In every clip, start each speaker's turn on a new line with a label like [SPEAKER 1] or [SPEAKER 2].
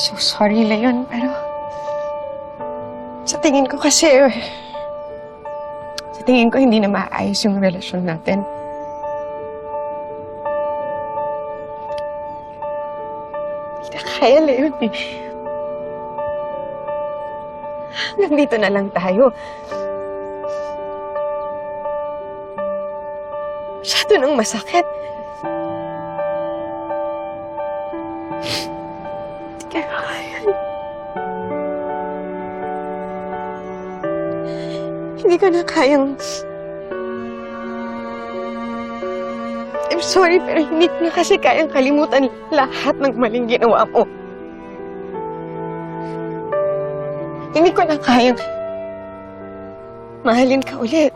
[SPEAKER 1] So sorry, Leon, pero... Sa tingin ko kasi... Sa tingin ko hindi na maayos yung relasyon natin. Hindi na kaya, Leon, eh. Hanggang dito na lang tayo. Masyado nang masakit. Hindi ko na kayang... I'm sorry, pero hindi ko na kasi kayang kalimutan lahat ng maling ginawa mo. Hindi ko na kayang mahalin ka ulit.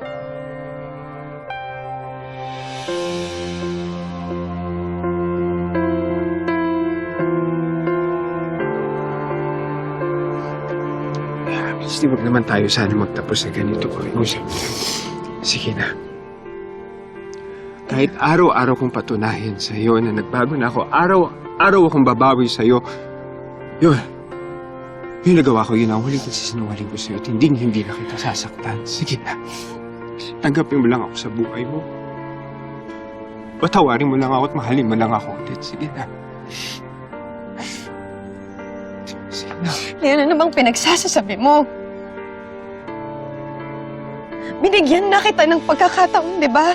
[SPEAKER 2] Kasi wag naman tayo sana magtapos sa ganito ko. Sige na. Kahit araw-araw kong patunayan sa iyo na nagbago na ako, araw-araw akong babawi sa iyo. Yun. Yung nagawa ko, yun ang huling pagsisinungaling ko sa iyo hindi hindi na kita sasaktan. Sige na. Tanggapin mo lang ako sa buhay mo. Patawarin mo lang ako at mahalin mo lang ako ulit. Sige na. Sige na.
[SPEAKER 1] Leon, ano bang pinagsasasabi mo? Binigyan na kita ng pagkakataon, di ba?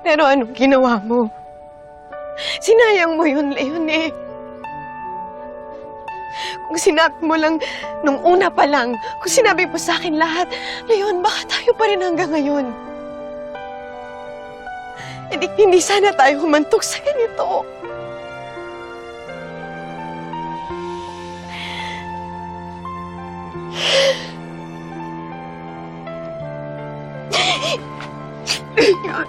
[SPEAKER 1] Pero anong ginawa mo? Sinayang mo yun, Leon eh. Kung sinabi mo lang nung una pa lang, kung sinabi mo sa akin lahat, Leon, baka tayo pa rin hanggang ngayon. Hindi, hindi sana tayo humantok sa ganito. Leon,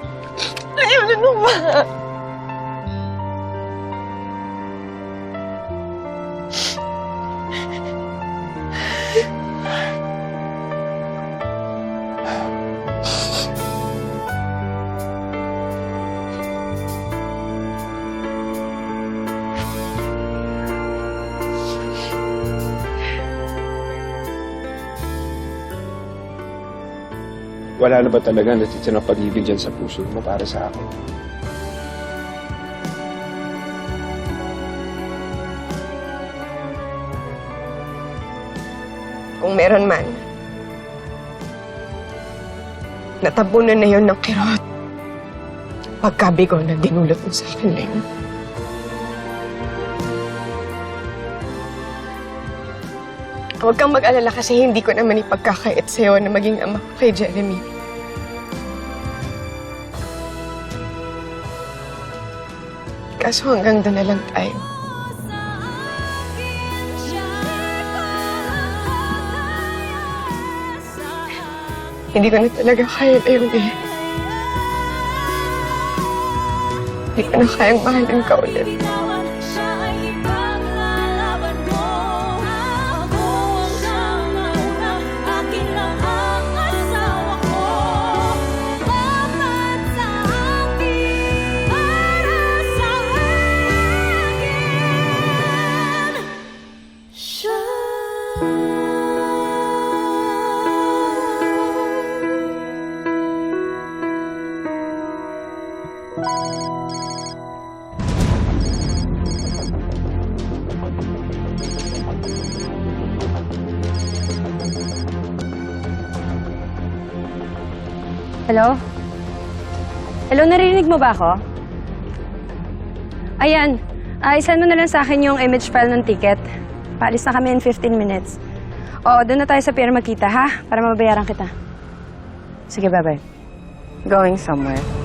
[SPEAKER 2] Wala na ba talaga natitirang pag-ibig dyan sa puso mo para sa akin?
[SPEAKER 1] Kung meron man, natabunan na yon ng kirot. Pagkabigo na dinulot mo sa akin, Leon. Huwag kang mag-alala kasi hindi ko naman ipagkakait sa'yo na maging ama ko kay Jeremy. Kaso hanggang doon na lang tayo. Hindi ko na talaga kaya Leon eh. Hindi ko na kayang mahalin ka ulit.
[SPEAKER 3] Hello? Hello, narinig mo ba ako? Ayan, uh, isend mo na lang sa akin yung image file ng ticket. Paalis na kami in 15 minutes. Oo, doon na tayo sa pier magkita, ha? Para mabayaran kita. Sige, bye-bye.
[SPEAKER 1] Going somewhere.